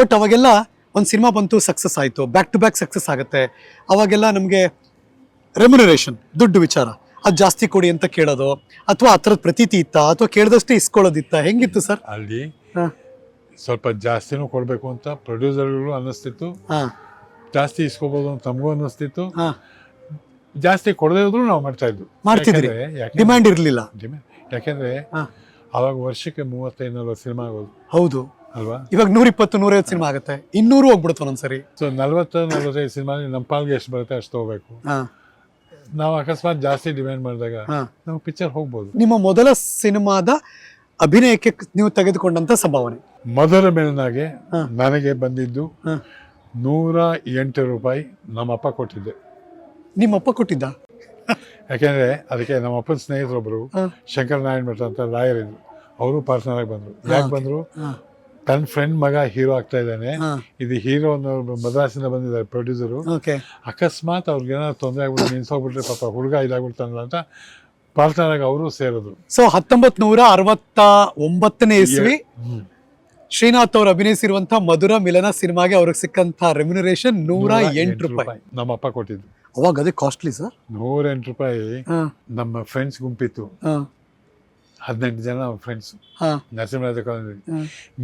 But ಅವಾಗೆಲ್ಲ ಒಂದು cinema ಬಂತು ಸಕ್ಸಸ್ ಆಯಿತು. ಬ್ಯಾಕ್ ಟು ಬ್ಯಾಕ್ ಸಕ್ಸಸ್ ಆಗುತ್ತೆ. ಅವಾಗೆಲ್ಲ ನಮಗೆ ರೆಮ್ಯುನರೇಷನ್ ದುಡ್ಡು ವಿಚಾರ. ಅದು ಜಾಸ್ತಿ ಕೊಡಿ ಅಂತ ಕೇಳೋದು ಅಥವಾ ಆ ಥರದ ಪ್ರತೀತಿ ಇತ್ತ ಅಥವಾ ಕೇಳಿದಷ್ಟೇ ಇಸ್ಕೊಳ್ಳೋದಿತ್ತ. ಹೆಂಗಿತ್ತು ಸರ್? ಅಲ್ಲಿ ಹಾಂ. ಸ್ವಲ್ಪ ಜಾಸ್ತಿನೂ ಕೊಡಬೇಕು ಅಂತ ಪ್ರೊಡ್ಯೂಸರ್ಗಳು ಅನ್ನಿಸ್ತಿತ್ತು. ಹಾಂ. ಜಾಸ್ತಿ ಇಸ್ಕೋಬೋದು ಅಂತ ನಮಗೂ ಅನ್ನಿಸ್ತಿತ್ತು. ಹಾಂ. ಜಾಸ್ತಿ ಕೊಡದೇ ಇದ್ರು ನಾವು ಮಾಡ್ತಾ ಇದ್ವಿ. ಮಾಡ್ತಿದ್ರಿ. ಯಾಕಂದ್ರೆ- ಯಾಕಂದ್ರೆ- ಡಿಮ್ಯಾಂಡ್ ಇರಲಿಲ್ಲ. Demand- ಯಾಕೆಂದ್ರೆ ಹಾಂ. ಅವಾಗ ವರ್ಷಕ್ಕೆ ಮೂವತ್ತೈದು ನಲ್ವತ್ತು ಸಿನಿಮಾ ಆಗೋದು. ಹೌದು. ಅಲ್ವಾ? ಇವಾಗ ನೂರ ಇಪ್ಪತ್ತು ನೂರೈವತ್ತು ಸಿನಿಮಾ ಆಗುತ್ತೆ. ಇನ್ನೂರು ಹೋಗ್ಬಿಡುತ್ತೆ ಒಂದೊಂದ್ಸರಿ. ಸೊ ನಲ್ವತ್ತು ನಲ್ವತ್ತೈದು ಸಿನಿಮಾ ನಮ್ಮ ಪಾಲ್ಗೆ ಎಷ್ಟು ಬರುತ್ತೆ ಅಷ್ಟು ಹೋಗ್ಬೇಕು ನಾವು ಅಕಸ್ಮಾತ್ ಜಾಸ್ತಿ ಡಿಮ್ಯಾಂಡ್ ಮಾಡಿದಾಗ ಹಾಂ. ನಾವು ಪಿಕ್ಚರ್ ಹೋಗ್ಬೋದು. ನಿಮ್ಮ ಮೊದಲ ಸಿನಿಮಾದ ಅಭಿನಯಕ್ಕೆ ನೀವು ತೆಗೆದುಕೊಂಡಂತ ಸಂಭಾವನೆ. ಮೊದಲ ಮೇಲನಾಗೆ. ನನಗೆ ಬಂದಿದ್ದು. ನೂರ ಎಂಟು ರೂಪಾಯಿ ನಮ್ಮಪ್ಪ ಕೊಟ್ಟಿದ್ದೆ. ನಿಮ್ಮಪ್ಪ ಕೊಟ್ಟಿದ್ದ? ಯಾಕೆಂದ್ರೆ ಅದಕ್ಕೆ ನಮ್ಮಪ್ಪನ ಸ್ನೇಹಿತರೊಬ್ಬರು ಶಂಕರ ನಾರಾಯಣ್ ಭಟ್ ಅಂತ ಲಾಯರ್ ಇದ್ರು. ಅವರು ಪರ್ಸನಲ್ ಆಗಿ ಬಂದ್ರು. ಯಾಕೆ ಬಂದ್ರು? ಹಾ. ತನ್ನ ಫ್ರೆಂಡ್ ಮಗ ಹೀರೋ ಆಗ್ತಾ ಇದ್ದಾನೆ. ಇದು ಹೀರೋ ಅನ್ನೋರು ಮದ್ರಾಸಿಂದ ಬಂದಿದ್ದಾರೆ ಪ್ರೊಡ್ಯೂಸರು ಓಕೆ ಅಕಸ್ಮಾತ್ ಅವ್ರಿಗೆ ಏನಾದ್ರು ತೊಂದರೆ ಆಗ್ಬಿಟ್ಟು ನಿನ್ಸೋಗ್ಬಿಟ್ರೆ ಪಾಪ ಹುಡುಗ ಇದಾಗ್ಬಿಡ್ತಾನಲ್ಲ ಅಂತ ಆಗಿ ಅವರು ಸೇರೋದು. ಸೊ ಹತ್ತೊಂಬತ್ ನೂರ ಅರವತ್ತ ಒಂಬತ್ತನೇ ಇಸ್ವಿ ಶ್ರೀನಾಥ್ ಅವರು ಅಭಿನಯಿಸಿರುವಂತಹ ಮಧುರ ಮಿಲನ ಸಿನಿಮಾಗೆ ಅವ್ರಿಗೆ ಸಿಕ್ಕಂತ ರೆಮ್ಯುನರೇಷನ್ ನೂರ ಎಂಟು ರೂಪಾಯಿ. ನಮ್ಮ ಅಪ್ಪ ಕೊಟ್ಟಿದ್ದು. ಅವಾಗ ಅದೇ ಕಾಸ್ಟ್ಲಿ ಸರ್ ನೂರ ಎಂಟು ರೂಪಾಯಿ ನಮ್ಮ ಫ್ರೆಂಡ್ಸ್ ಗುಂಪಿತ್ತು. ಹದಿನೆಂಟು ಜನ friends Narasimharaja college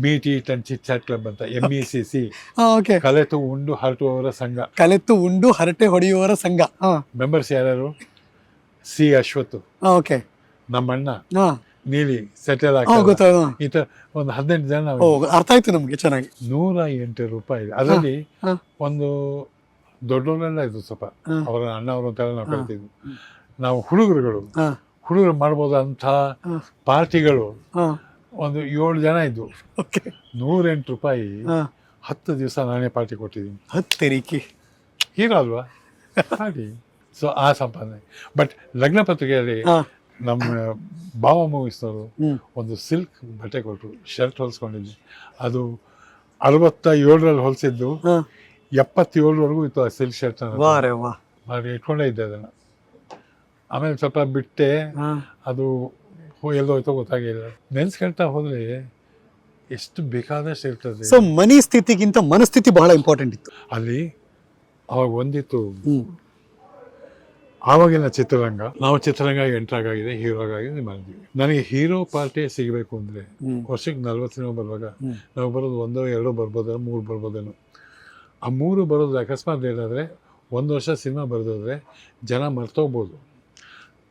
meet eat and chit chat club ಅಂತ M E C C okay. ಕಲೆತು ಉಂಡು ಹರಟುವವರ ಸಂಘ. ಕಲೆತು ಉಂಡು ಹರಟೆ ಹೊಡೆಯುವವರ ಸಂಘ. ಮೆಂಬರ್ಸ್ ಯಾರ್ಯಾರು? C Ashwath okay. ನಮ್ಮ ಅಣ್ಣ ಹಾ ನೀಲಿ ಸೆಟಲ್ ಈ ತರ ಒಂದು ಹದಿನೆಂಟು ಜನ ಅರ್ಥ ಆಯ್ತು ನಮ್ಗೆ ಚೆನ್ನಾಗಿ. ನೂರ ಎಂಟು ರೂಪಾಯಿ ಅದರಲ್ಲಿ ಒಂದು ದೊಡ್ಡವರೆಲ್ಲ ಇದ್ರು ಸ್ವಲ್ಪ. ಅವರ ಅಣ್ಣ ಅಂತ ನಾವು ಕರಿತಿದ್ವಿ. ನಾವು ಹುಡುಗರುಗಳು. ಹುಡುಗರು ಮಾಡ್ಬೋದಂಥ ಹಾ. ಪಾರ್ಟಿಗಳು ಒಂದು ಏಳು ಜನ ಇದ್ವು ನೂರೆಂಟು ರೂಪಾಯಿ ಹತ್ತು ದಿವಸ ನಾನೇ ಪಾರ್ಟಿ ಕೊಟ್ಟಿದ್ದೀನಿ. ಹತ್ತು ಹೀರೋ ಅಲ್ವಾ? ಪಾರ್ಟಿ ಸೊ ಆ ಸಂಪಾದನೆ. ಬಟ್ ಲಗ್ನ ಪತ್ರಿಕೆಯಲ್ಲಿ ನಮ್ಮ ಭಾವ ಮೂವೀಸ್ನವರು ಒಂದು ಸಿಲ್ಕ್ ಬಟ್ಟೆ ಕೊಟ್ಟರು ಶರ್ಟ್ ಹೊಲಿಸ್ಕೊಂಡಿದ್ದೆ ಅದು ಅರವತ್ತ ಏಳರಲ್ಲಿ ಹೊಲಿಸಿದ್ದು ಎಪ್ಪತ್ತೇಳರವರೆಗೂ ಇತ್ತು ಆ ಸಿಲ್ಕ್ ಶರ್ಟ್ ಇಟ್ಕೊಂಡೇ ಇದ್ದೆ ಅದನ್ನು. ಆಮೇಲೆ ಸ್ವಲ್ಪ ಬಿಟ್ಟೆ ಅದು ಎಲ್ಲೋಯ್ತೋ ಗೊತ್ತಾಗಿಲ್ಲ ನೆನ್ಸ್ಕೊಳ್ತಾ ಹೋದ್ರೆ ಎಷ್ಟು ಬೇಕಾದಷ್ಟು ಇರ್ತದೆ. ಸೊ ಮನಿ ಸ್ಥಿತಿಗಿಂತ ಮನಸ್ಥಿತಿ ಬಹಳ ಇಂಪಾರ್ಟೆಂಟ್ ಇತ್ತು. ಅಲ್ಲಿ ಅವಾಗ ಒಂದಿತ್ತು. ಆವಾಗಿನ ಚಿತ್ರರಂಗ ನಾವು ಚಿತ್ರರಂಗ ಎಂಟ್ರಾಗ್ ಆಗಿದೆ ಹೀರೋ ಆಗಿದೆ ಮಾಡಿದ್ವಿ ನನಗೆ ಹೀರೋ ಪಾರ್ಟಿ ಸಿಗಬೇಕು ಅಂದರೆ ವರ್ಷಕ್ಕೆ ನಲ್ವತ್ತು ಸಿನಿಮಾ ಬರುವಾಗ ನಾವು ಬರೋದು ಒಂದೋ ಎರಡೋ ಬರ್ಬೋದೇನೋ ಮೂರು ಬರ್ಬೋದೇನೋ. ಆ ಮೂರು ಬರೋದು ಅಕಸ್ಮಾತ್ ಏನಾದರೆ ಒಂದು ವರ್ಷ ಸಿನಿಮಾ ಬರೆದೋದ್ರೆ ಜನ ಮರ್ತೋಗ್ಬೋದು.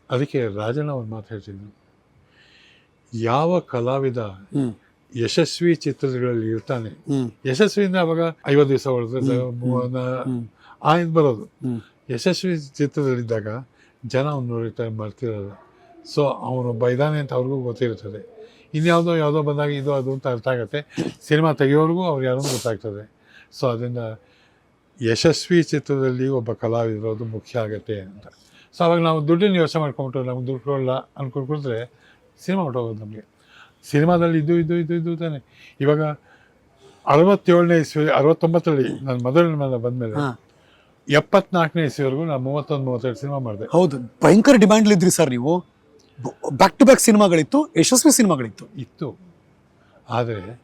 ಅದಕ್ಕೆ ರಾಜಣ್ಣ ಒಂದು ಮಾತು ಹೇಳ್ತಿದ್ರು. ಯಾವ ಕಲಾವಿದ ಯಶಸ್ವಿ ಚಿತ್ರಗಳಲ್ಲಿ ಇರ್ತಾನೆ ಯಶಸ್ವಿಯಿಂದ ಅವಾಗ ಐವತ್ತು ದಿವಸ ಹೊಡೆದ್ರೆ ಹ್ಮ್. ಆ ಇದು ಬರೋದು. ಯಶಸ್ವಿ ಚಿತ್ರದಲ್ಲಿದ್ದಾಗ ಜನ ಅವ್ನು ನೋಡಿರ್ತಾರೆ ಮರ್ತಿರಲ್ಲ ಸೊ ಅವನು ಬೈದಾನೆ ಅಂತ ಅವ್ರಿಗೂ ಗೊತ್ತಿರ್ತದೆ ಇನ್ಯಾವುದೋ ಯಾವುದೋ ಬಂದಾಗ ಇದು ಅದು ಅಂತ ಅರ್ಥ ಆಗುತ್ತೆ. ಸಿನಿಮಾ ತೆಗೆಯೋರಿಗೂ ಅವ್ರು ಯಾರೂ ಗೊತ್ತಾಗ್ತದೆ. ಸೊ ಅದರಿಂದ ಯಶಸ್ವಿ ಚಿತ್ರದಲ್ಲಿ ಒಬ್ಬ ಕಲಾವಿದರೋದು ಮುಖ್ಯ ಆಗುತ್ತೆ ಅಂತ. ಸೊ ಅವಾಗ ನಾವು ದುಡ್ಡನ್ನು ಯೋಚನೆ ಮಾಡ್ಕೊಂಬಿಟ್ಟು ನಮ್ಗೆ ದುಡ್ಡು ಕೊಡಲ್ಲ ಅನ್ಕೊಂಡು ಕೂತ್ರೆ ಸಿನಿಮಾ ಹೊಟ್ಟೋಗೋದು ನಮಗೆ. ಸಿನಿಮಾದಲ್ಲಿ ಇದು ಇದು ಇದು ಇದು ತಾನೆ. ಇವಾಗ ಅರವತ್ತೇಳನೇ ಇಸ್ವಿ ಅರವತ್ತೊಂಬತ್ತರಲ್ಲಿ ನನ್ನ ಮೊದಲನೇ ಮೇಲೆ ಬಂದಮೇಲೆ ಎಪ್ಪತ್ನಾಲ್ಕನೇ ಇಸ್ವಿವರೆಗೂ ನಾನು ಮೂವತ್ತೊಂದು ಮೂವತ್ತೆರಡು ಸಿನಿಮಾ ಮಾಡಿದೆ. ಹೌದು. ಭಯಂಕರ ಡಿಮ್ಯಾಂಡ್ಲಿದ್ರಿ ಸರ್ ನೀವು. ಬ್ಯಾಕ್ ಟು ಬ್ಯಾಕ್ ಸಿನಿಮಾಗಳಿತ್ತು ಯಶಸ್ವಿ ಸಿನಿಮಾಗಳಿತ್ತು. ಇತ್ತು. ಆದರೆ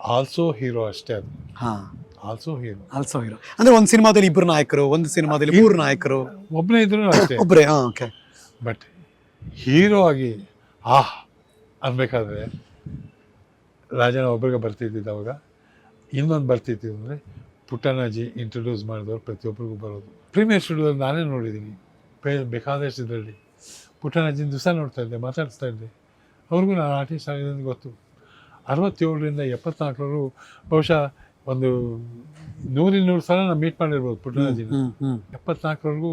ಆಲ್ಸೋ ಹೀರೋ ಅಷ್ಟೇ ಅದು. ಹಾ. ಆಲ್ಸೋ ಹೀರೋ ಆಲ್ಸೋ ಹೀರೋ ಅಂದ್ರೆ ಒಂದು ಸಿನಿಮಾದಲ್ಲಿ ಇಬ್ಬರು ನಾಯಕರು ಒಂದು ಸಿನಿಮಾದಲ್ಲಿ ಮೂರು ನಾಯಕರು. ಒಬ್ಬನೇ ಇದ್ರು ಅಷ್ಟೇ. ಒಬ್ರೇ ಹಾ ಓಕೆ ಬಟ್ ಹೀರೋ ಆಗಿ ಆಹ್ ಅನ್ಬೇಕಾದ್ರೆ ರಾಜನ ಒಬ್ರಿಗೆ ಬರ್ತಿದ್ದಿದ್ದು ಅವಾಗ ಇನ್ನೊಂದು ಬರ್ತಿತ್ತು ಅಂದರೆ ಪುಟ್ಟಣ್ಣಾಜಿ ಇಂಟ್ರೊಡ್ಯೂಸ್ ಮಾಡಿದವರು ಪ್ರತಿಯೊಬ್ಬರಿಗೂ ಬರೋದು. ಪ್ರೀಮಿಯರ್ ಸ್ಟುಡಿಯೋದಲ್ಲಿ ನಾನೇ ನೋಡಿದ್ದೀನಿ ಪೇ ಬೇಕಾದಷ್ಟು ಇದರಲ್ಲಿ. ಪುಟ್ಟಣ್ಣಾಜಿನ ದಿವಸ ನೋಡ್ತಾ ಇದ್ದೆ ಮಾತಾಡಿಸ್ತಾ ಇದ್ದೆ. ಅವ್ರಿಗೂ ನಾನು ಆರ್ಟಿಸ್ಟ್ ಆಗಿದೆ ಅಂತ ಗೊತ್ತು. ಅರವತ್ತೇಳರಿಂದ ಎಪ್ಪತ್ನಾಲ್ಕರವರು ಬಹುಶಃ ಒಂದು ನೂರಿನ್ನೂರು ಸಲ ನಾನು ಮೀಟ್ ಮಾಡಿರ್ಬೋದು ಹ್ಮ್ ಎಪ್ಪತ್ನಾಲ್ಕರವರೆಗೂ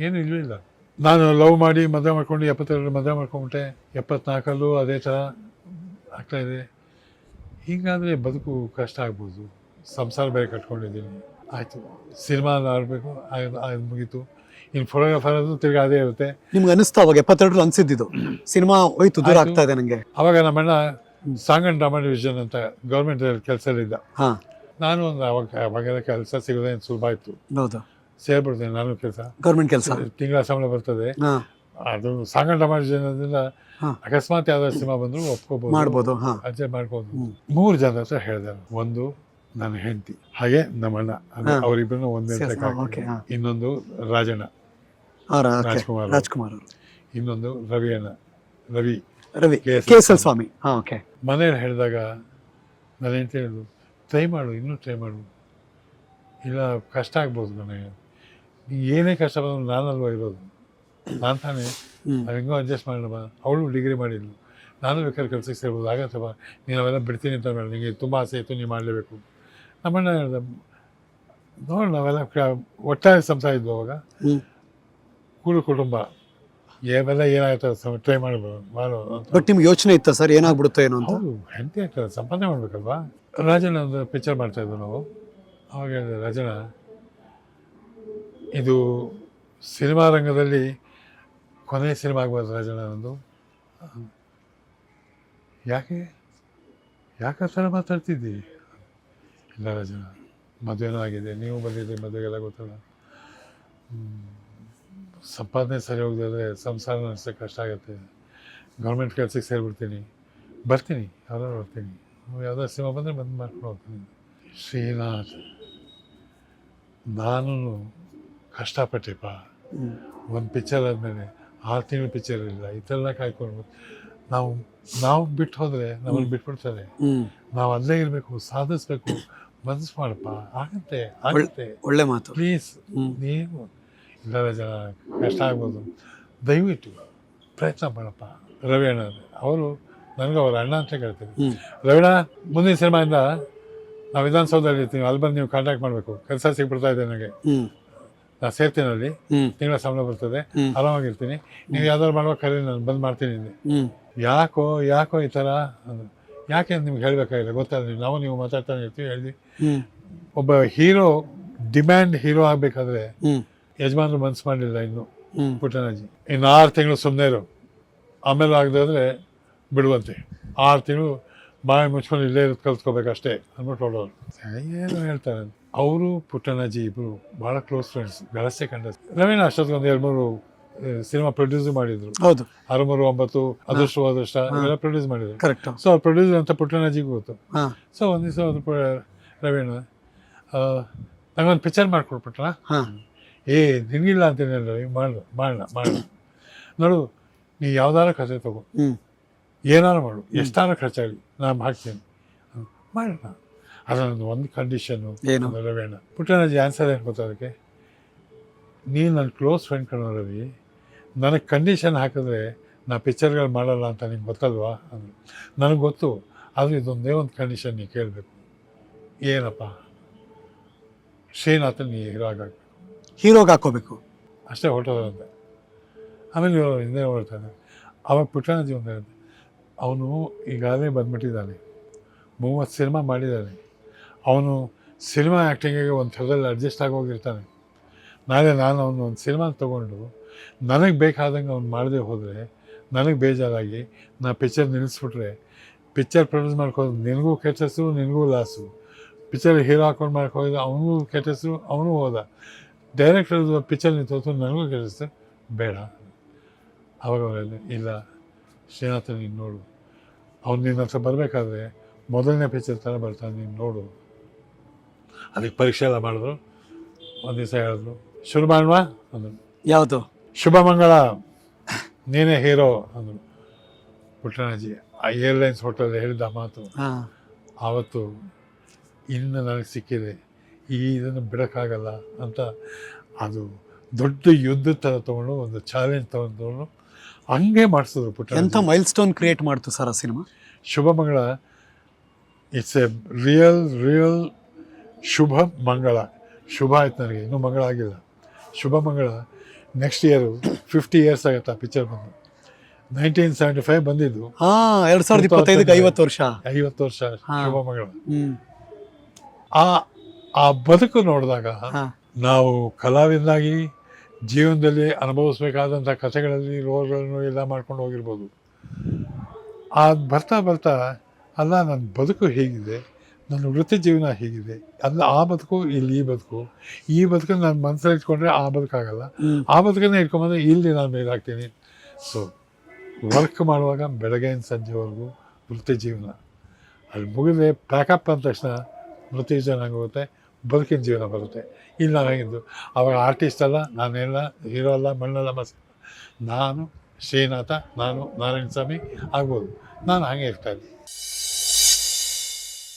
ಏನೂ ಇಲ್ಲವೇ ಇಲ್ಲ. ನಾನು ಲವ್ ಮಾಡಿ ಮದುವೆ ಮಾಡ್ಕೊಂಡು ಎಪ್ಪತ್ತೆರಡು ಮದುವೆ ಮಾಡ್ಕೊಂಬಿಟ್ಟೆ. ಎಪ್ಪತ್ನಾಲ್ಕಲ್ಲೂ ಅದೇ ಥರ ಆಗ್ತಾಯಿದೆ ಹೀಗಾದರೆ ಬದುಕು ಕಷ್ಟ ಆಗ್ಬೋದು. ಸಂಸಾರ ಬೇರೆ ಕಟ್ಕೊಂಡಿದ್ದೀನಿ. ಆಯಿತು. ಸಿನಿಮಾ ಆಡಬೇಕು ಅದು ಮುಗೀತು. ಇನ್ನು ಫೋಟೋಗ್ರಾಫರ್ ಅದು ತಿರ್ಗಿ ಅದೇ ಇರುತ್ತೆ. ನಿಮ್ಗೆ ಅನಿಸ್ತಾ ಅವಾಗ ಎಪ್ಪತ್ತೆರಡು ಅನಿಸಿದ್ದು ಸಿನಿಮಾ ಹೋಯ್ತು ದೂರ. ಆಗ್ತಾ ಇದೆ ನನಗೆ ಅವಾಗ ನಮ್ಮಣ್ಣ ಸಾಂಗ್ ಆ್ಯಂಡ್ ಡ್ರಾಮಾ ಡಿವಿಷನ್ ಅಂತ ಗೌರ್ಮೆಂಟ್ ಕೆಲಸದಲ್ಲಿದ್ದ. ಹಾ. ನಾನು ಒಂದು ಅವಾಗ ಅವಾಗೆಲ್ಲ ಕೆಲಸ ಸಿಗೋದೇನು ಸುಲಭ ಆಯ್ತು. ಹೌದು. ಸೇರ್ಬಿಡ್ತೇನೆ ನಾನು ಕೆಲಸ. ಗೌರ್ಮೆಂಟ್ ಕೆಲಸ? ತಿಂಗಳ ಸಂಬಳ ಬರ್ತದೆ. ಅದು ಸಾಗರ ಡ್ರಾಮಾ ಅಕಸ್ಮಾತ್ ಯಾವ್ದಾದ್ರು ಸಿನಿಮಾ ಬಂದ್ರು ಒಪ್ಕೋಬಹುದು ಮಾಡ್ಬೋದು ಅಜ್ಜೆ ಮಾಡ್ಬೋದು. ಮೂರು ಜನ ಹತ್ರ ಹೇಳಿದೆ ಒಂದು ನನ್ನ ಹೆಂಡತಿ ಹಾಗೆ ನಮ್ಮಣ್ಣ. ಅವರಿಬ್ಬರನ್ನ ಒಂದೇ. ಇನ್ನೊಂದು ರಾಜಣ್ಣ. ರಾಜ್ಕುಮಾರ್. ರಾಜ್ಕುಮಾರ್ ಇನ್ನೊಂದು ರವಿ ಅಣ್ಣ. Ravi Ravi K S L Swamy. ಮನೇಲಿ ಹೇಳಿದಾಗ ನನ್ನ ಹೆಂಡತಿ ಹೇಳಿದ್ರು ಟ್ರೈ ಮಾಡು ಇನ್ನೂ ಟ್ರೈ ಮಾಡು. ಇಲ್ಲ ಕಷ್ಟ ಆಗ್ಬೋದು ನನಗೆ ಏನೇ ಕಷ್ಟ ಬಂದರೂ ನಾನಲ್ವ ಇರೋದು? ನಾನು ತಾನೇ. ಹೆಂಗೋ ಅಡ್ಜಸ್ಟ್ ಮಾಡೋಣ ಅವಳು ಡಿಗ್ರಿ ಮಾಡಿದ್ಲು. ನಾನು ಬೇಕಾದ್ರೆ ಕೆಲಸಕ್ಕೆ ಸೇರ್ಬೋದು. ಆಗತ್ತಪ್ಪ ನೀನು ಅವೆಲ್ಲ ಬಿಡ್ತೀನಿ ಅಂತ ಮೇಡಮ್ ನಿಮಗೆ ತುಂಬ ಆಸೆ ಇತ್ತು ನೀವು ಮಾಡಲೇಬೇಕು. ನಮ್ಮಣ್ಣ ಹೇಳ್ದೆ ನೋಡಿ ನಾವೆಲ್ಲ ಒಟ್ಟಾರೆ ಸಂಸಾರ ಇದ್ವು ಅವಾಗ. ಕೂಡು ಕುಟುಂಬ. ಏನಾಗುತ್ತೆ ಟ್ರೈ ಮಾಡ್ಬೋದು ಮಾಡು ಅಂತ. ಬಟ್ ನಿಮ್ಗೆ ಯೋಚನೆ ಇತ್ತ ಸರ್ ಏನಾಗ್ಬಿಡುತ್ತೆ ಏನೋ ಅಂತ? ಹೌದು ಹೆಂಡತಿ ಆಗ್ತದೆ ಸಂಪಾದನೆ ಮಾಡ್ಬೇಕಲ್ವಾ? ರಾಜನ ಒಂದು ಪಿಕ್ಚರ್ ಮಾಡ್ತಾ ಇದ್ವಿ ನಾವು. ಅವಾಗ ಹೇಳಿದೆ ರಾಜನ ಇದು ಸಿನಿಮಾ ರಂಗದಲ್ಲಿ ಕೊನೆಯ ಸಿನಿಮಾ ಆಗ್ಬೋದು ರಾಜನ ಒಂದು. ಯಾಕೆ? ಯಾಕೆ ಆ ಥರ ಮಾತಾಡ್ತಿದ್ದಿ? ಇಲ್ಲ ರಾಜನ ಮದುವೆನೂ ಆಗಿದೆ ನೀವು ಬಂದಿದ್ದೀರಿ ಮದುವೆಗೆಲ್ಲ ಗೊತ್ತಲ್ಲ. ಹ್ಮ್. ಸಂಪಾದನೆ ಸರಿ ಹೋಗದಿದ್ರೆ ಸಂಸಾರ ನಡೆಸೋಕ್ಕೆ ಕಷ್ಟ ಆಗುತ್ತೆ. ಗೌರ್ಮೆಂಟ್ ಕೆಲಸಕ್ಕೆ ಸೇರಿಬಿಡ್ತೀನಿ. ಬರ್ತೀನಿ ಯಾವ್ದಾದ್ರು ಬರ್ತೀನಿ. ಯಾವುದೋ ಸಿನಿಮಾ ಬಂದರೆ ಬಂದು ಮಾಡ್ಕೊಂಡು ಹೋಗ್ತೀನಿ. ಶ್ರೀನಾಥ್ ನಾನು ಕಷ್ಟಪಟ್ಟೆಪ್ಪ. ಒಂದು ಪಿಕ್ಚರ್ ಆದಮೇಲೆ ಆರು ತಿಂಗಳು ಪಿಕ್ಚರ್ ಇಲ್ಲ. ಈ ಥರ ಕಾಯ್ಕೊಂಡು ನಾವು ನಾವು ಬಿಟ್ಟು ಹೋದರೆ ನಮ್ಮನ್ನು ಬಿಟ್ಬಿಡ್ತಾರೆ. ನಾವು ಅಲ್ಲೇ ಇರಬೇಕು ಸಾಧಿಸ್ಬೇಕು. ಮನಸ್ಸು ಮಾಡಪ್ಪ. ಆಗತ್ತೆ ಆಗತ್ತೆ. ಒಳ್ಳೆ ಮಾತು. ಪ್ಲೀಸ್ ನೀನು ನೀವು ಜನ ಕಷ್ಟ ಆಗ್ಬೋದು. ದಯವಿಟ್ಟು ಪ್ರಯತ್ನ ಮಾಡಪ್ಪ. ರವಿ ಅಣ್ಣ ಅವರು ನನಗೆ ಅವ್ರ ಅಣ್ಣ ಅಂತ ಕೇಳ್ತೀನಿ ರವೀಣ ರವಿಣ ಮುಂದಿನ ಸಿನಿಮಾಯಿಂದ ನಾವು ವಿಧಾನಸೌಧದಲ್ಲಿ ಇರ್ತೀವಿ. ಅಲ್ಲಿ ಬಂದು ನೀವು ಕಾಂಟ್ಯಾಕ್ಟ್ ಮಾಡಬೇಕು. ಕೆಲಸ ಸಿಗ್ಬಿಡ್ತಾ ಇದೆ ನನಗೆ. ನಾನು ಸೇರ್ತೀನಿ ಅಲ್ಲಿ. ತಿಂಗಳ ಸಂಬಳ ಬರ್ತದೆ. ಆರಾಮಾಗಿರ್ತೀನಿ. ನೀವು ಯಾವ್ದಾದ್ರು ಮಾಡ್ಬೇಕು ಕರೆ ನಾನು ಬಂದು ಮಾಡ್ತೀನಿ ಇಲ್ಲಿ. ಯಾಕೋ ಯಾಕೋ ಈ ಥರ ಅಂದ್ರು. ಯಾಕೆ ಅಂತ ನಿಮ್ಗೆ ಹೇಳಬೇಕಾಗಿಲ್ಲ? ಗೊತ್ತಾಗ ನೀವು. ನಾವು ನೀವು ಮಾತಾಡ್ತಾನೆ ಇರ್ತೀವಿ ಹೇಳಿ ಒಬ್ಬ ಹೀರೋ ಡಿಮ್ಯಾಂಡ್ ಹೀರೋ ಆಗಬೇಕಾದ್ರೆ ಯಜಮಾನ್ರು ಮನ್ಸು ಮಾಡಿಲ್ಲ ಇನ್ನು ಪುಟ್ಟನಾಜಿ ಇನ್ನು ಆರು ತಿಂಗಳು ಸುಮ್ಮನೆ ಇರು. ಆಮೇಲೆ ಆಗದೆ ಹೋದರೆ ಬಿಡುವಂತೆ. ಆರು ತಿಂಗಳು ಬಾಯಿ ಮುಚ್ಕೊಂಡು ಇಲ್ಲೇ ಇರೋದು ಕಲ್ತ್ಕೋಬೇಕಷ್ಟೇ ಅಂದ್ಬಿಟ್ಟು ಹೊಡೋರು ಏನು ಹೇಳ್ತಾರೆ. ಅವರು ಪುಟ್ಟನಾಜಿ ಇಬ್ಬರು ಭಾಳ ಕ್ಲೋಸ್ ಫ್ರೆಂಡ್ಸ್ ಗಳಸೆ ಕಂಡ ರವೀಣ ಅಷ್ಟೊತ್ತಿಗೆ ಒಂದು ಎರಡು ಮೂರು ಸಿನಿಮಾ ಪ್ರೊಡ್ಯೂಸ್ ಮಾಡಿದ್ರು. ಹೌದು. ಆರುಮೂರು ಒಂಬತ್ತು ಅದೃಷ್ಟ ಅದೃಷ್ಟ ಇವೆಲ್ಲ ಪ್ರೊಡ್ಯೂಸ್ ಮಾಡಿದ್ರು. ಕರೆಕ್ಟ್ ಸೊ ಅವ್ರು ಪ್ರೊಡ್ಯೂಸರ್ ಅಂತ ಪುಟ್ಟನಾಜಿಗೂ ಗೊತ್ತು. ಸೊ ಒಂದು ದಿವಸ ಒಂದು ಪ- ರವೀಣ ನಂಗೊಂದು ಪಿಕ್ಚರ್ ಮಾಡ್ಕೊಡ್ಬಿಟ್ರಾ ಏ ನಿನಗಿಲ್ಲ ಅಂತ ರವಿ ಮಾಡು ಮಾಡೋಣ ಮಾಡೋಣ ನೋಡು ನೀ ಯಾವ್ದಾರ ಖರ್ಚು ತಗೋ. ಏನಾರು ಮಾಡು ಎಷ್ಟಾರು ಖರ್ಚಾಗಲಿ ನಾನು ಹಾಕ್ತೀನಿ. ಮಾಡೋಣ ಅದೊಂದು ಒಂದು ಕಂಡೀಷನ್ನು ಏನು? ರವಿಯಣ್ಣ ಪುಟ್ಟನಾಜಿ ಆನ್ಸರ್ ಏನು ಗೊತ್ತಾ ಅದಕ್ಕೆ? ನೀನು ನನ್ನ ಕ್ಲೋಸ್ ಫ್ರೆಂಡ್ ಕಣೋ ರವಿ ನನಗೆ ಕಂಡೀಷನ್ ಹಾಕಿದ್ರೆ ನಾ ಪಿಕ್ಚರ್ಗಳು ಮಾಡಲ್ಲ ಅಂತ ನಿಂಗೆ ಗೊತ್ತಲ್ವಾ? ಅಂದರು. ನನಗೆ ಗೊತ್ತು ಆದರೆ ಇದೊಂದೇ ಒಂದು ಕಂಡೀಷನ್ ನೀ ಕೇಳಬೇಕು. ಏನಪ್ಪ? ಶ್ರೀನಾಥನ್ ನೀ ಹೀರೋ ಆಗಬೇಕು. ಹೀರೋಗೆ ಹಾಕೋಬೇಕು ಅಷ್ಟೇ ಹೊರಟೋದಂತೆ. ಆಮೇಲೆ ಹಿಂದೆ ಹೊರಡ್ತಾನೆ ಅವಾಗ ಪುಟ್ಟಣ ಒಂದು ಅವನು ಈಗಾಗಲೇ ಬಂದ್ಬಿಟ್ಟಿದ್ದಾನೆ. ಮೂವತ್ತು ಸಿನಿಮಾ ಮಾಡಿದ್ದಾನೆ. ಅವನು ಸಿನಿಮಾ ಆ್ಯಕ್ಟಿಂಗಿಗೆ ಒಂದು ಥರದಲ್ಲಿ ಅಡ್ಜಸ್ಟ್ ಆಗಿ ಹೋಗಿರ್ತಾನೆ. ನಾಳೆ ನಾನು ಅವನು ಒಂದು ಸಿನಿಮಾ ತೊಗೊಂಡು ನನಗೆ ಬೇಕಾದಂಗೆ ಅವ್ನು ಮಾಡದೆ ಹೋದರೆ ನನಗೆ ಬೇಜಾರಾಗಿ ನಾ ಪಿಕ್ಚರ್ ನಿಲ್ಲಿಸ್ಬಿಟ್ರೆ ಪಿಕ್ಚರ್ ಪ್ರೊಡ್ಯೂಸ್ ಮಾಡ್ಕೋದು ನಿನಗೂ ಕೆಟ್ಟ ನಿನಗೂ ಲಾಸು ಪಿಕ್ಚರ್ ಹೀರೋ ಹಾಕೊಂಡು ಮಾಡ್ಕೋದು ಅವನಿಗೂ ಕೆಟ್ಟ ಹೆಸರು ಅವನು ಹೋದ. ಡೈರೆಕ್ಟರ್ ಪಿಕ್ಚರ್ ನಿಂತು ನನಗೂ ಕೇಳಿಸ್ತೆ. ಬೇಡ. ಅವಾಗ ಇಲ್ಲ. ಶ್ರೀನಾಥ ನೀನು ನೋಡು. ಅವ್ನು ನಿನ್ನ ಹತ್ರ ಬರಬೇಕಾದ್ರೆ ಮೊದಲನೇ ಪಿಕ್ಚರ್ ಥರ ಬರ್ತಾನೆ ನೀನು ನೋಡು. ಅದಕ್ಕೆ ಪರೀಕ್ಷೆ ಎಲ್ಲ ಮಾಡಿದ್ರು. ಒಂದು ದಿವಸ ಹೇಳಿದ್ರು ಶುರು ಮಾಡುವ ಅಂದರು. ಯಾವುದು? ಶುಭ ಮಂಗಳ. ನೀನೇ ಹೀರೋ ಅಂದರು. ಪುಟ್ಟಣಾಜಿ ಆ ಏರ್ಲೈನ್ಸ್ ಹೋಟೆಲ್ ಹೇಳಿದ್ದ ಮಾತು. ಆವತ್ತು ಇನ್ನು ನನಗೆ ಸಿಕ್ಕಿದೆ. ಈ ಇದನ್ನು ಬಿಡೋಕ್ಕಾಗಲ್ಲ ಅಂತ ಅದು ದೊಡ್ಡ ಯುದ್ಧ ಥರ ತೊಗೊಂಡು ಒಂದು ಚಾಲೆಂಜ್ ತೊಗೊಂಡು ಹಂಗೆ ಮಾಡಿಸಿದ್ರು ಪುಟ್ಟ ಎಂಥ ಮೈಲ್ ಸ್ಟೋನ್ ಕ್ರಿಯೇಟ್ ಮಾಡ್ತು ಸರ್ ಆ cinema Shubha Mangala. It's a real real Shubha Mangala. ಶುಭ ಆಯ್ತು ನನಗೆ ಇನ್ನೂ ಮಂಗಳ ಆಗಿಲ್ಲ. ಶುಭ ಮಂಗಳ. ನೆಕ್ಸ್ಟ್ ಇಯರು ಫಿಫ್ಟಿ ಇಯರ್ಸ್ ಆಗುತ್ತೆ ಆ ಪಿಕ್ಚರ್ ಬಂದು. ನೈನ್ಟೀನ್ ಸೆವೆಂಟಿ ಫೈವ್ ಬಂದಿದ್ದು ಎರಡ್ ಸಾವಿರದ ಇಪ್ಪತ್ತೈದಕ್ಕೆ ಐವತ್ತು ವರ್ಷ. ಐವತ್ತು ವರ್ಷ. ಶುಭ ಮಂಗಳ. ಆ ಆ ಬದುಕು ನೋಡಿದಾಗ ನಾವು ಕಲಾವಿದನಾಗಿ ಜೀವನದಲ್ಲಿ ಅನುಭವಿಸ್ಬೇಕಾದಂಥ ಕಥೆಗಳಲ್ಲಿ ರೋಲ್ಗಳನ್ನು ಎಲ್ಲ ಮಾಡ್ಕೊಂಡು ಹೋಗಿರ್ಬೋದು. ಆ ಬರ್ತಾ ಬರ್ತಾ ಅಲ್ಲ ನನ್ನ ಬದುಕು ಹೇಗಿದೆ ನನ್ನ ವೃತ್ತಿ ಜೀವನ ಹೇಗಿದೆ ಅಲ್ಲ ಆ ಬದುಕು ಇಲ್ಲಿ ಈ ಬದುಕು ಈ ಬದುಕನ್ನು ನನ್ನ ಮನಸ್ಸಲ್ಲಿ ಇಟ್ಕೊಂಡ್ರೆ ಆ ಬದುಕಾಗಲ್ಲ. ಆ ಬದುಕನ್ನು ಇಟ್ಕೊಂಬಂದ್ರೆ ಇಲ್ಲಿ ನಾನು ಮೇಲಾಗ್ತೀನಿ ಸೊ ವರ್ಕ್ ಮಾಡುವಾಗ ಬೆಳಗ್ಗೆಯಿಂದ ಸಂಜೆವರೆಗೂ ವೃತ್ತಿ ಜೀವನ. ಅಲ್ಲಿ ಮುಗಿದ್ರೆ ಪ್ಯಾಕಪ್ ಅಂದ ತಕ್ಷಣ ವೃತ್ತಿ ಜೀವನ ಹೋಗುತ್ತೆ ಬದುಕಿನ ಜೀವನ ಬರುತ್ತೆ. ಇಲ್ಲಿ ನಾವಾಗಿದ್ದು ಅವಾಗ ಆರ್ಟಿಸ್ಟ್ ಅಲ್ಲ, ನಾನೆಲ್ಲ ಹೀರೋ ಅಲ್ಲ, ಮಣ್ಣಲ್ಲ ಮಸ್ ನಾನು ಶ್ರೀನಾಥ, ನಾನು ನಾರಾಯಣ ಸ್ವಾಮಿ ಆಗ್ಬೋದು. ನಾನು ಹಾಗೆ ಇರ್ತಾ ಇದ್ದೆ